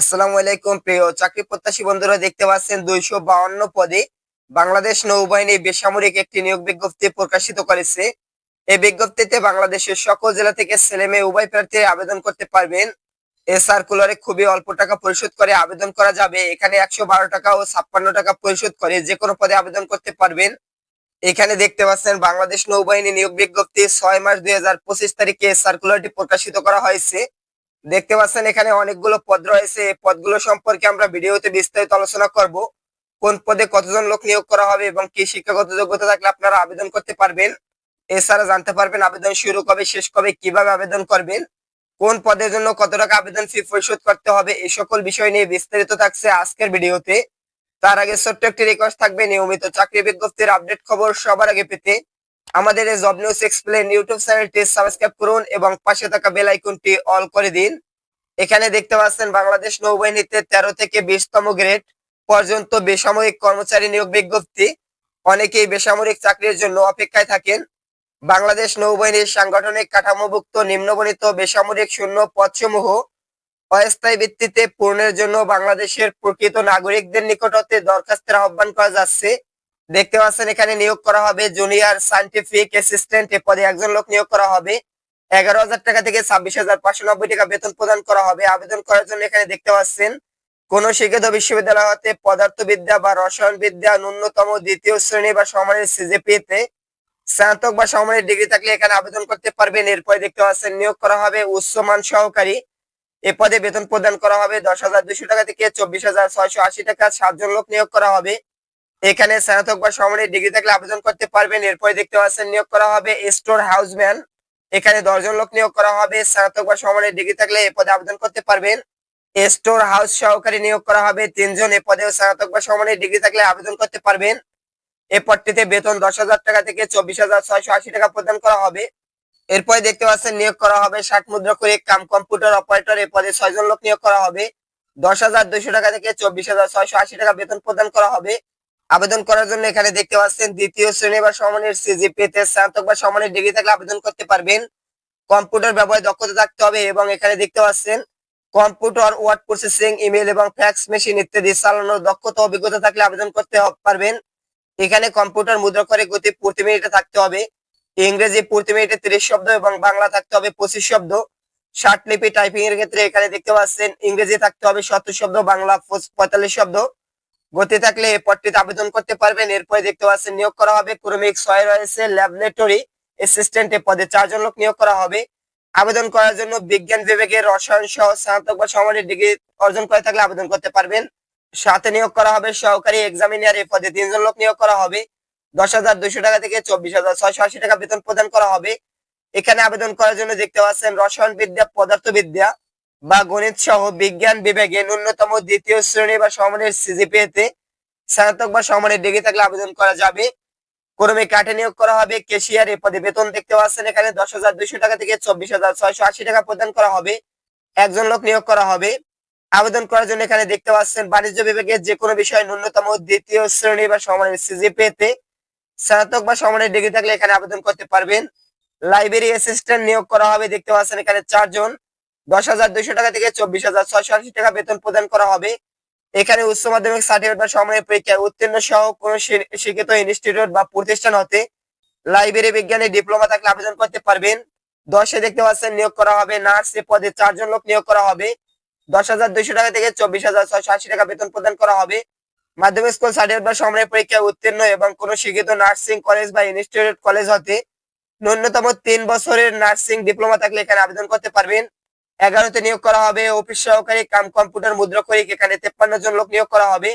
আসসালামু আলাইকুম, প্রিয় চাকরি প্রত্যাশী বন্ধুরা দেখতে পাচ্ছেন দুইশো বাউন্ন পদে বাংলাদেশ নৌবাহিনী বেসামরিক একটি নিয়োগ বিজ্ঞপ্তি প্রকাশিত করেছে। এই বিজ্ঞপ্তিতে বাংলাদেশের সকল জেলা থেকে ছেলে মেয়ে উভয় প্রার্থী আবেদন করতে পারবেন। এ সার্কুলারে খুবই অল্প টাকা পরিশোধ করে আবেদন করা যাবে। এখানে একশো বারো টাকা ও ছাপ্পান্ন টাকা পরিশোধ করে যে কোনো পদে আবেদন করতে পারবেন। এখানে দেখতে পাচ্ছেন বাংলাদেশ নৌবাহিনী নিয়োগ বিজ্ঞপ্তি ছয় মার্চ দুই হাজার পঁচিশ তারিখে সার্কুলারটি প্রকাশিত করা হয়েছে। দেখতে পাচ্ছেন এখানে অনেকগুলো পদ রয়েছে। এই পদগুলো সম্পর্কে আমরা ভিডিওতে বিস্তারিত আলোচনা করব। কোন পদে কতজন লোক নিয়োগ করা হবে এবং কি শিক্ষাগত যোগ্যতা থাকলে আপনারা আবেদন করতে পারবেন? এছাড়া জানতে পারবেন আবেদন শুরু কবে, শেষ কবে, কীভাবে আবেদন করবেন? কোন পদের জন্য কত টাকা আবেদন ফি পরিশোধ করতে হবে? এই সকল বিষয় নিয়ে বিস্তারিত থাকছে আজকের ভিডিওতে। তার আগে ছোট্ট একটি রিকোয়েস্ট থাকবে, নিয়মিত চাকরি বিজ্ঞপ্তির আপডেট খবর সবার আগে পেতে। আমাদের এই জব নিউজ এক্সপ্লেন ইউটিউব চ্যানেলটি সাবস্ক্রাইব করুন এবং পাশে থাকা বেল আইকনটি অল করে দিন। এখানে দেখতে পাচ্ছেন বাংলাদেশ নৌবাহিনীতে তেরো থেকে বিশতম গ্রেড পর্যন্ত বেসামরিক কর্মচারী নিয়োগ বিজ্ঞপ্তি। অনেকেই বেসামরিক চাকরির জন্য অপেক্ষায় থাকেন। বাংলাদেশ নৌবাহিনীর সাংগঠনিক কাঠামোভুক্ত নিম্নবর্ণিত বেসামরিক শূন্য পদসমূহ অস্থায়ী ভিত্তিতে পূরণের জন্য বাংলাদেশের প্রকৃত নাগরিকদের নিকট হতে দরখাস্তের আহ্বান করা যাচ্ছে। দেখতে পাচ্ছেন, এখানে নিয়োগ করা হবে জুনিয়র সায়েন্টিফিক অ্যাসিস্ট্যান্ট পদে একজন লোক নিয়োগ করা হবে। এগারো হাজার টাকা থেকে ছাব্বিশ হাজার পাঁচশো নব্বই টাকা বেতন প্রদান করা হবে। আবেদন করার জন্য এখানে দেখতে পাচ্ছেন, কোন শিক্ষিত বিশ্ববিদ্যালয় হতে পদার্থবিদ্যা বা রসায়ন বিদ্যা ন্যূনতম দ্বিতীয় শ্রেণি বা সমানের সিজিপিতে স্নাতক বা সমানের ডিগ্রি থাকলে এখানে আবেদন করতে পারবেন। এরপরে দেখতে পাচ্ছেন, নিয়োগ করা হবে উচ্চমান সহকারী। এ পদে বেতন প্রদান করা হবে দশ হাজার দুশো টাকা থেকে চব্বিশ হাজার ছয়শো আশি টাকা। সাতজন লোক নিয়োগ করা হবে। এখানে স্নাতক বা সমানের ডিগ্রি থাকলে আবেদন করতে পারবেন। এরপরে দেখতে পাচ্ছেন নিয়োগ করা হবে স্টোর হাউসম্যান এখানে দশজন লোক নিয়োগ করা হবে। স্নাতক বা সমানের ডিগ্রি থাকলে এ পদে আবেদন করতে পারবেন। স্টোর হাউস সহকারী নিয়োগ করা হবে। তিনজন এ পদে স্নাতক বা সমানের ডিগ্রি থাকলে আবেদন করতে পারবেন। এ পদটিতে বেতন দশ হাজার টাকা থেকে চব্বিশ হাজার ছয়শো আশি টাকা প্রদান করা হবে। এরপরে দেখতে পাচ্ছেন নিয়োগ করা হবে ষাট মুদ্রা করে কাম কম্পিউটার অপারেটর। এ পদে ছয়জন লোক নিয়োগ করা হবে। দশ হাজার দুইশো টাকা থেকে চব্বিশ হাজার ছয়শো আশি টাকা বেতন প্রদান করা হবে। আবেদন করার জন্য এখানে দেখতে পাচ্ছেন দ্বিতীয় শ্রেণি বা সমানের সিজিপি তে স্নাতক বা সমানের ডিগ্রি থাকলে আবেদন করতে পারবেন। কম্পিউটার ব্যবহারে দক্ষতা থাকতে হবে এবং এখানে দেখতে পাচ্ছেন কম্পিউটার, ওয়ার্ড প্রসেসিং ইমেল এবং ফ্যাক্স মেশিন ইত্যাদি চালানোর দক্ষতা অভিজ্ঞতা থাকলে আবেদন করতে পারবেন। এখানে কম্পিউটার মুদ্রা করে গতি প্রতি মিনিটে থাকতে হবে। ইংরেজি প্রতি মিনিটে তিরিশ শব্দ এবং বাংলা থাকতে হবে পঁচিশ শব্দ। ষাট লিপি টাইপিং এর ক্ষেত্রে এখানে দেখতে পাচ্ছেন ইংরেজি থাকতে হবে সত্তর শব্দ, বাংলা পঁয়তাল্লিশ শব্দ। গতি থাকলে এই পদটিতে আবেদন করতে পারবেন। এরপরে দেখতে পাচ্ছেন, নিয়োগ করা হবে ক্রমিক ছয় রয়েছে ল্যাবরেটরি অ্যাসিস্ট্যান্ট পদে চারজন লোক নিয়োগ করা হবে। আবেদন করার জন্য বিজ্ঞান বিভাগের রসায়ন সহ স্নাতক বা সমানের ডিগ্রি অর্জন করে থাকলে আবেদন করতে পারবেন। সাথে নিয়োগ করা হবে সহকারী এক্সামিনিয়ার এই পদে তিনজন লোক নিয়োগ করা হবে। দশ হাজার দুইশো টাকা থেকে চব্বিশ হাজার ছয়শো আশি টাকা বেতন প্রদান করা হবে। এখানে আবেদন করার জন্য দেখতে পাচ্ছেন রসায়ন বিদ্যা, পদার্থবিদ্যা বা গণিত সহ বিজ্ঞান বিভাগে ন্যূনতম দ্বিতীয় শ্রেণি বা সমানের সিজিপিএ তে স্নাতক বা সমানের ডিগ্রি থাকলে আবেদন করা যাবে। ক্রমে কাঠে নিয়োগ করা হবে। কেশিয়ার পদে বেতন দেখতে পাচ্ছেন এখানে। দশ হাজার দুইশো টাকা থেকে চব্বিশ হাজার ছয়শো আশি টাকা প্রদান করা হবে। একজন লোক নিয়োগ করা হবে। আবেদন করার জন্য এখানে দেখতে পাচ্ছেন বাণিজ্য বিভাগে যে কোনো বিষয়ে ন্যূনতম দ্বিতীয় শ্রেণি বা সমানের সিজিপিএ তে স্নাতক বা সমানের ডিগ্রি থাকলে এখানে আবেদন করতে পারবেন। লাইব্রেরি অ্যাসিস্ট্যান্ট নিয়োগ করা হবে। দেখতে পাচ্ছেন এখানে চারজন। দশ হাজার দুইশো টাকা থেকে চব্বিশ হাজার ছয়শো আশি টাকা বেতন প্রদান করা হবে। এখানে উচ্চ মাধ্যমিক সার্টিফিকেট বা সমানের পরীক্ষায় উত্তীর্ণ সহ কোন শিক্ষিত ইনস্টিটিউট বা প্রতিষ্ঠান হতে লাইব্রেরি বিজ্ঞানে ডিপ্লোমা থাকলে আবেদন করতে পারবেন। দশে দেখতে পাচ্ছেন নিয়োগ করা হবে নার্স এ পদে চারজন লোক নিয়োগ করা হবে। দশ হাজার দুইশো টাকা থেকে চব্বিশ হাজার ছয়শো আশি টাকা বেতন প্রদান করা হবে। মাধ্যমিক স্কুল সার্টিফিকেট বা সমানের পরীক্ষায় উত্তীর্ণ এবং কোন শিক্ষিত নার্সিং কলেজ বা ইনস্টিটিউট কলেজ হতে ন্যূনতম তিন বছরের নার্সিং ডিপ্লোমা থাকলে এখানে আবেদন করতে পারবেন। এগারোতে নিয়োগ করা হবে। অফিস সহকারী কাম কম্পিউটার মুদ্রাকরিক এখানে তেপ্পান্ন জন লোক নিয়োগ করা হবে।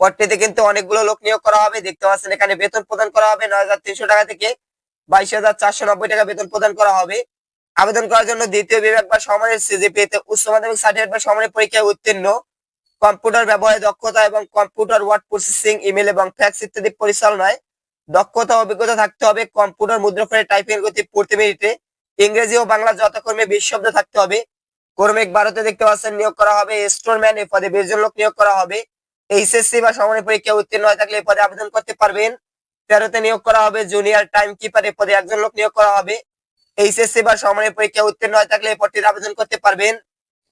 পদটিতে কিন্তু অনেকগুলো লোক নিয়োগ করা হবে। দেখতে পাচ্ছেন এখানে বেতন প্রদান করা হবে নয় হাজার তিনশো টাকা থেকে বাইশ হাজার চারশো নব্বই টাকা বেতন প্রদান করা হবে। আবেদন করার জন্য দ্বিতীয় বিভাগ বা সমানের সিজিপিএ তে উচ্চ মাধ্যমিক সার্টিফিকেট বা সমানের পরীক্ষায় উত্তীর্ণ। কম্পিউটার ব্যবহারে দক্ষতা এবং কম্পিউটার ওয়ার্ড প্রসেসিং, ইমেল এবং ফ্যাক্স ইত্যাদি পরিচালনায় দক্ষতা অভিজ্ঞতা থাকতে হবে। কম্পিউটার মুদ্রা করে টাইপিং গতি প্রতি মিনিটে ইংরেজি ও বাংলা যথাক্রমে বিশ শব্দ থাকতে হবে। কর্মিক ভারতে দেখতে পাচ্ছেন নিয়োগ করা হবে স্টোরম্যান এই পদে বিশ লোক নিয়োগ করা হবে। এইচএসসি বা সমানের পরীক্ষা উত্তীর্ণ হয়ে থাকলে এই পদে আবেদন করতে পারবেন। তেরোতে নিয়োগ করা হবে, জুনিয়র টাইম কিপার এই পদে একজন লোক নিয়োগ করা হবে। এইচএসসি বা সমানের পরীক্ষা উত্তীর্ণ হয়ে থাকলে এই পদটিতে আবেদন করতে পারবেন।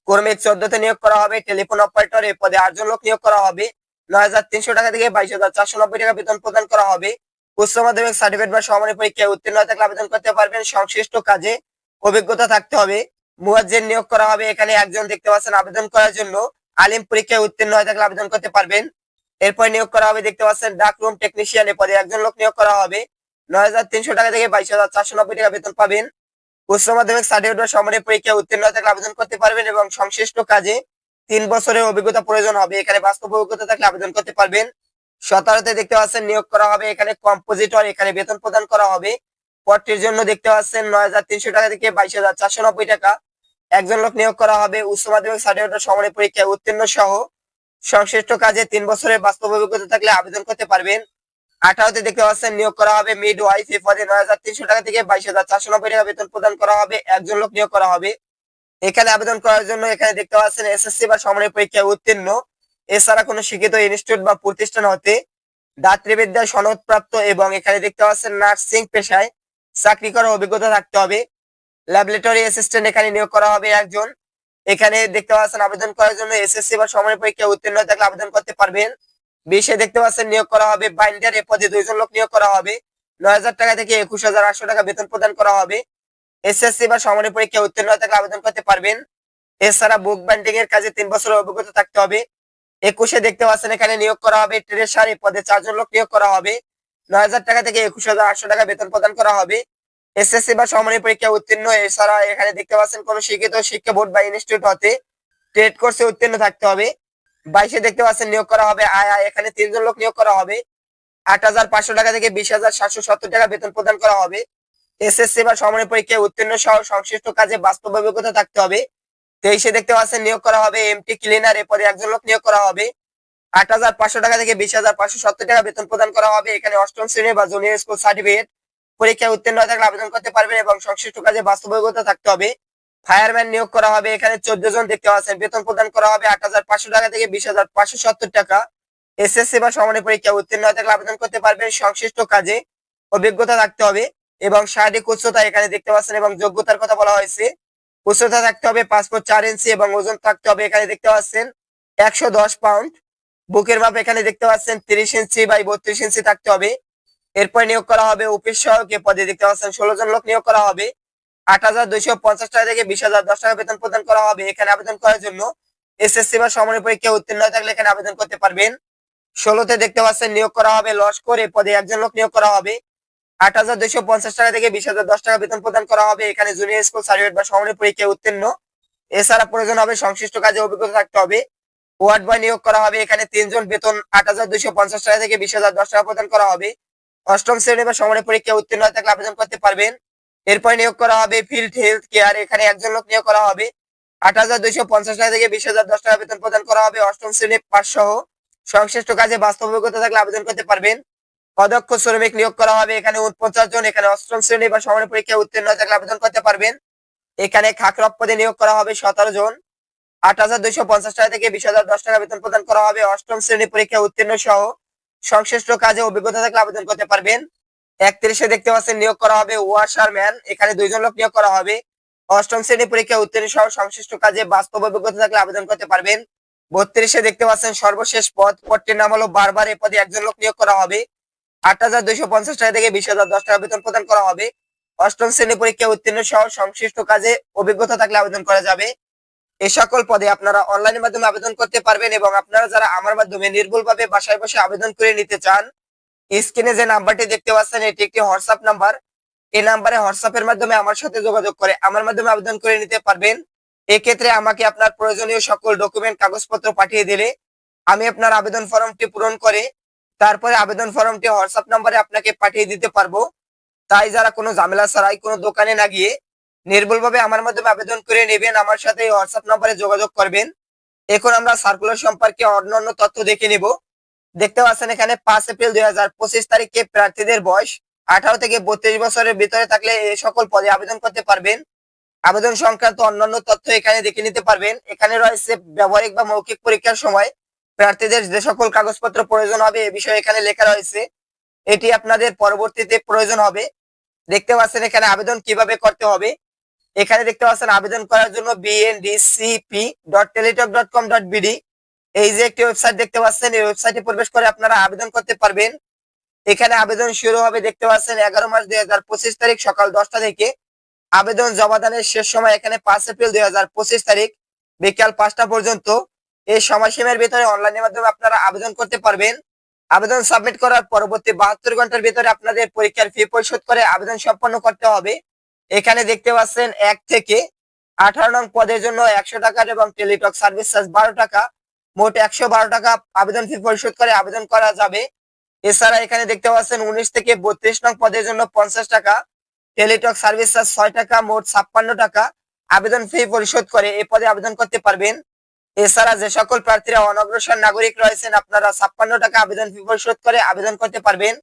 কর্মিক চোদ্দতে নিয়োগ করা হবে, টেলিফোন অপারেটর এ পদে আটজন লোক নিয়োগ করা হবে। নয় হাজার তিনশো টাকা থেকে বাইশ হাজার চারশো নব্বই টাকা বেতন প্রদান করা হবে। উচ্চ মাধ্যমিক সার্টিফিকেট বা সমানের পরীক্ষায় উত্তীর্ণ হয়ে থাকলে আবেদন করতে পারবেন। সংশ্লিষ্ট কাজে অভিজ্ঞতা থাকতে হবে। মুয়াজ্জের নিয়োগ করা হবে। এখানে একজন দেখতে পাচ্ছেন আবেদন করার জন্য। আলিম পরীক্ষায় উত্তীর্ণ হয়ে থাকলে আবেদন করতে পারবেন। এরপর নিয়োগ করা হবে দেখতে পাচ্ছেন ডাক রুম টেকনিশিয়ান এ পদে একজন লোক নিয়োগ করা হবে। নয় হাজার তিনশো টাকা থেকে বাইশ হাজার চারশো নব্বই টাকা বেতন পাবেন। উচ্চ মাধ্যমিক সার্টিফিকেট বা সমানের পরীক্ষায় উত্তীর্ণ হয়ে থাকলে আবেদন করতে পারবেন এবং সংশ্লিষ্ট কাজে তিন বছরের অভিজ্ঞতা প্রয়োজন হবে। এখানে বাস্তব অভিজ্ঞতা থাকলে আবেদন করতে পারবেন। সতেরোতে দেখতে পাচ্ছেন নিয়োগ করা হবে। এখানে কম্পোজিটর এখানে বেতন প্রদান করা হবে। পদটির জন্য দেখতে পাচ্ছেন নয় হাজার তিনশো টাকা থেকে বাইশ হাজার চারশো নব্বই টাকা। একজন লোক নিয়োগ করা হবে, উচ্চ মাধ্যমিক সার্টিফিকেট সমানের পরীক্ষায় উত্তীর্ণ সহ। সংশ্লিষ্ট কাজে তিন বছরের বাস্তব অভিজ্ঞতা থাকলে আবেদন করতে পারবেন। আঠারোতে দেখতে পাচ্ছেন নিয়োগ করা হবে মিড ওয়াইফ এ পদে নয় হাজার তিনশো টাকা থেকে বাইশ হাজার চারশো নব্বই টাকা বেতন প্রদান করা হবে, একজন লোক নিয়োগ করা হবে। এখানে আবেদন করার জন্য এখানে দেখতে পাচ্ছেন এসএসসি বা সমানের পরীক্ষায় উত্তীর্ণ। এছাড়া কোনো শিক্ষিত ইনস্টিটিউট বা প্রতিষ্ঠান হতে দাত্রীবিদ্যায় সনদপ্রাপ্ত এবং এখানে দেখতে পাচ্ছেন নার্সিং পেশায় চাকরি করার অভিজ্ঞতা থাকতে হবে। ল্যাবরেটরি অ্যাসিস্ট্যান্ট এখানে নিয়োগ করা হবে একজন। এখানে দেখতে পাচ্ছেন আবেদন করার জন্য এসএসসি বা সমানের পরীক্ষা উত্তীর্ণ থাকলে আবেদন করতে পারবেন। বিশে দেখতে পাচ্ছেন নিয়োগ করা হবে বাইন্ডার এ পদে দুইজন লোক নিয়োগ করা হবে। নয় হাজার টাকা থেকে একুশ হাজার আটশো টাকা বেতন প্রদান করা হবে। এসএসসি বা সমানের পরীক্ষা উত্তীর্ণ থাকলে আবেদন করতে পারবেন। এছাড়া বুক বাইন্ডিং এর কাজে তিন বছরের অভিজ্ঞতা থাকতে হবে। একুশে দেখতে পাচ্ছেন এখানে নিয়োগ করা হবে ট্রেসার এ পদে চারজন লোক নিয়োগ করা হবে। নয় হাজার টাকা থেকে একুশ হাজার আটশো টাকা বেতন প্রদান করা হবে। এসএসসি বা সমানের পরীক্ষা উত্তীর্ণ, এছাড়া এখানে দেখতে পাচ্ছেন কোন শিক্ষিত, শিক্ষা বোর্ড বা ইনস্টিটিউট হতে ট্রেড কোর্সে উত্তীর্ণ থাকতে হবে। বাইশে দেখতে পাচ্ছেন নিয়োগ করা হবে, আয় আয়, এখানে তিনজন লোক নিয়োগ করা হবে। আট হাজার পাঁচশো টাকা থেকে বিশ হাজার সাতশো সত্তর টাকা বেতন প্রদান করা হবে। এসএসসি বা সমানের পরীক্ষায় উত্তীর্ণ সহ সংশ্লিষ্ট কাজে বাস্তব অভিজ্ঞতা থাকতে হবে। তেইশে দেখতে পাচ্ছেন নিয়োগ করা হবে, এমটি ক্লিনার এ পদে একজন লোক নিয়োগ করা হবে। আট হাজার পাঁচশো টাকা থেকে বিশ হাজার পাঁচশো সত্তর টাকা বেতন প্রদান করা হবে। এখানে অষ্টম শ্রেণি বা জুনিয়র স্কুল সার্টিফিকেট পরীক্ষায় উত্তীর্ণ হয়ে থাকলে আবেদন করতে পারবেন এবং সংশ্লিষ্ট কাজে বাস্তব অভিজ্ঞতা থাকতে হবে। ফায়ারম্যান নিয়োগ করা হবে। এখানে চোদ্দ জন দেখতে পাচ্ছেন। বেতন প্রদান করা হবে আট হাজার পাঁচশো টাকা থেকে বিশ হাজার পাঁচশো সত্তর টাকা। এসএসসি বা সমানের পরীক্ষায় উত্তীর্ণ হয়ে থাকলে আবেদন করতে পারবেন। সংশ্লিষ্ট কাজে অভিজ্ঞতা থাকতে হবে এবং শারীরিক উচ্চতা এখানে দেখতে পাচ্ছেন এবং যোগ্যতার কথা বলা হয়েছে। উচ্চতা থাকতে হবে পাসপোর্ট চার ইঞ্চি এবং ওজন থাকতে হবে এখানে দেখতে পাচ্ছেন একশো দশ পাউন্ড বুকের মাপ এখানে দেখতে পাচ্ছেন তিরিশ ইঞ্চি বাই বত্রিশ ইঞ্চি থাকতে হবে। এরপর নিয়োগ করা হবে অফিস সহায়ক পদে দেখতে পাচ্ছেন ষোলো জন লোক নিয়োগ করা হবে। আট হাজার দুইশো পঞ্চাশ টাকা থেকে বিশ হাজার দশ টাকা বেতন প্রদান করা হবে এখানে আবেদন করার জন্য। এসএসসি বা সমানের পরীক্ষা উত্তীর্ণ থাকলে এখানে আবেদন করতে পারবেন। ষোলোতে দেখতে পাচ্ছেন নিয়োগ করা হবে লস্কর এ পদে একজন লোক নিয়োগ করা হবে। আট হাজার দুইশো পঞ্চাশ টাকা থেকে বিশ হাজার দশ টাকা বেতন প্রদান করা হবে এখানে জুনিয়র স্কুল সার্টিফিকেট বা সমানের পরীক্ষায় উত্তীর্ণ। এছাড়া প্রয়োজন হবে সংশ্লিষ্ট কাজে অভিজ্ঞতা থাকতে হবে। ওয়ার্ড বয় নিয়োগ করা হবে। এখানে তিনজন বেতন আট হাজার দুইশো পঞ্চাশ টাকা থেকে বিশ হাজার দশ টাকা প্রদান করা হবে। অষ্টম শ্রেণি বা সমানের পরীক্ষায় উত্তীর্ণ থাকলে আবেদন করতে পারবেন। এরপর নিয়োগ করা হবে ফিল্ড হেলথ কেয়ার এখানে একজন লোক নিয়োগ করা হবে। আট হাজার দুইশো পঞ্চাশ টাকা থেকে বিশ হাজার দশ টাকা বেতন প্রদান করা হবে। অষ্টম শ্রেণি পাস সহ সংশ্লিষ্ট কাজে বাস্তব অভিজ্ঞতা থাকলে আবেদন করতে পারবেন। অদক্ষ শ্রমিক নিয়োগ করা হবে। এখানে উনপঞ্চাশ জন, এখানে অষ্টম শ্রেণি বা সমানের পরীক্ষায় উত্তীর্ণ থাকলে আবেদন করতে পারবেন। এখানে খাকরক পদে নিয়োগ করা হবে সতেরো জন। উত্তীর্ণ সহ সংশ্লিষ্ট অষ্টম শ্রেণি পরীক্ষায় উত্তীর্ণ সংশ্লিষ্ট কাজে বাস্তব অভিজ্ঞতা থাকলে আবেদন করতে পারবেন। বত্রিশে দেখতে পাচ্ছেন, সর্বশেষ পদ পদটির নাম হলো বারবার এই পদে একজন লোক নিয়োগ করা হবে। আট হাজার দুইশো পঞ্চাশ টাকা থেকে বিশ হাজার দশ টাকা বেতন প্রদান করা হবে। অষ্টম শ্রেণি পরীক্ষায় উত্তীর্ণ সহ সংশ্লিষ্ট কাজে অভিজ্ঞতা থাকলে আবেদন করা যাবে। এই সকল পদে আপনারা অনলাইনের মাধ্যমে আবেদন করতে পারবেন এবং আপনারা যারা আমার মাধ্যমে নির্ভুলভাবে বাসায় বসে আবেদন করে নিতে চান, স্ক্রিনে যে নাম্বারটি দেখতে পাচ্ছেন, এটি একটি হোয়াটসঅ্যাপ নাম্বার এই নাম্বারে হোয়াটসঅ্যাপের মাধ্যমে আমার সাথে যোগাযোগ করে আমার মাধ্যমে আবেদন করে নিতে পারবেন। এক্ষেত্রে আমাকে আপনার প্রয়োজনীয় সকল ডকুমেন্ট কাগজপত্র পাঠিয়ে দিলে আমি আপনার আবেদন ফর্মটি পূরণ করে তারপরে আবেদন ফর্মটি হোয়াটসঅ্যাপ নাম্বারে আপনাকে পাঠিয়ে দিতে পারব। তাই যারা কোনো ঝামেলা ছাড়াই কোনো দোকানে না গিয়ে নির্ভুলভাবে আমার মাধ্যমে আবেদন করে নেবেন, আমার সাথে হোয়াটসঅ্যাপ নাম্বারে যোগাযোগ করবেন। এখন আমরা সার্কুলার সম্পর্কে অন্যান্য তথ্য দেখে নিব। দেখতে পাচ্ছেন এখানে পাঁচ এপ্রিল দুই হাজার পঁচিশ তারিখে প্রার্থীদের বয়স আঠারো থেকে বত্রিশ বছরের ভিতরে থাকলে সকল পদে আবেদন করতে পারবেন। আবেদন সংক্রান্ত অন্যান্য তথ্য এখানে দেখে নিতে পারবেন। এখানে রয়েছে ব্যবহারিক বা মৌখিক পরীক্ষার সময়। প্রার্থীদের যে সকল কাগজপত্র প্রয়োজন হবে এ বিষয়ে এখানে লেখা রয়েছে। এটি আপনাদের পরবর্তীতে প্রয়োজন হবে। দেখতে পাচ্ছেন এখানে আবেদন কীভাবে করতে হবে। এখানে দেখতে পাচ্ছেন আবেদন করার জন্য BNDCP dot Teletalk dot com dot BD এই যে একটি ওয়েবসাইট দেখতে পাচ্ছেন, এই ওয়েবসাইটে প্রবেশ করে আপনারা আবেদন করতে পারবেন। এখানে আবেদন শুরু হবে দেখতে পাচ্ছেন এগারো মার্চ দুই হাজার পঁচিশ তারিখ সকাল দশটা থেকে। আবেদন জমাদানের শেষ সময় এখানে পাঁচ এপ্রিল দুই হাজার পঁচিশ তারিখ বিকাল পাঁচটা পর্যন্ত। এই সময়সীমার ভিতরে অনলাইনের মাধ্যমে আপনারা আবেদন করতে পারবেন। আবেদন সাবমিট করার পরবর্তী বাহাত্তর ঘণ্টার ভিতরে আপনাদের পরীক্ষার ফি পরিশোধ করে আবেদন সম্পন্ন করতে হবে। এখানে দেখতে পাচ্ছেন এক থেকে আঠারো নং পদের জন্য একশো টাকার এবং টেলিটক সার্ভিস চার্জ বারো টাকা। মোট একশো বারো টাকা আবেদন ফি পরিশোধ করে আবেদন করা যাবে। এছাড়া এখানে দেখতে পাচ্ছেন উনিশ থেকে বত্রিশ নং পদের জন্য পঞ্চাশ টাকা, টেলিটক সার্ভিস চার্জ ছয় টাকা, মোট ছাপ্পান্ন টাকা। আবেদন ফি পরিশোধ করে এ পদে আবেদন করতে পারবেন। এছাড়া যে সকল প্রার্থীরা অনগ্রসর নাগরিক রয়েছেন, আপনারা ছাপ্পান্ন টাকা আবেদন ফি পরিশোধ করে আবেদন করতে পারবেন।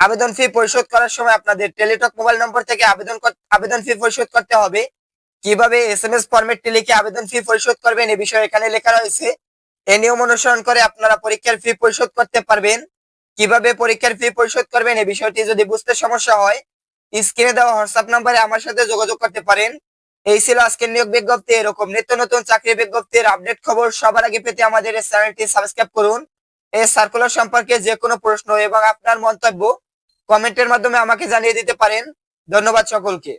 আবেদন ফি পরিশোধ করার সময় আপনাদের টেলিটক মোবাইল নম্বর থেকে আবেদন আবেদন ফি পরিশোধ করতে হবে। কীভাবে এস এম এস ফরম্যাটটি লিখে আবেদন ফি পরিশোধ করবেন এ বিষয়ে এখানে লেখা রয়েছে। এই নিয়ম অনুসরণ করে আপনারা পরীক্ষার ফি পরিশোধ করতে পারবেন। কীভাবে পরীক্ষার ফি পরিশোধ করবেন এই বিষয়টি যদি বুঝতে সমস্যা হয় স্ক্রিনে দেওয়া হোয়াটসঅ্যাপ নাম্বারে আমার সাথে যোগাযোগ করতে পারেন। এই ছিল আজকের নিয়োগ বিজ্ঞপ্তি। এরকম নিত্য নতুন চাকরি বিজ্ঞপ্তির আপডেট খবর সবার আগে পেতে আমাদের চ্যানেলটি সাবস্ক্রাইব করুন। এই সার্কুলার সম্পর্কে যে কোনো প্রশ্ন এবং আপনার মন্তব্য কমেন্টের মাধ্যমে আমাকে জানিয়ে দিতে পারেন। ধন্যবাদ সকলকে।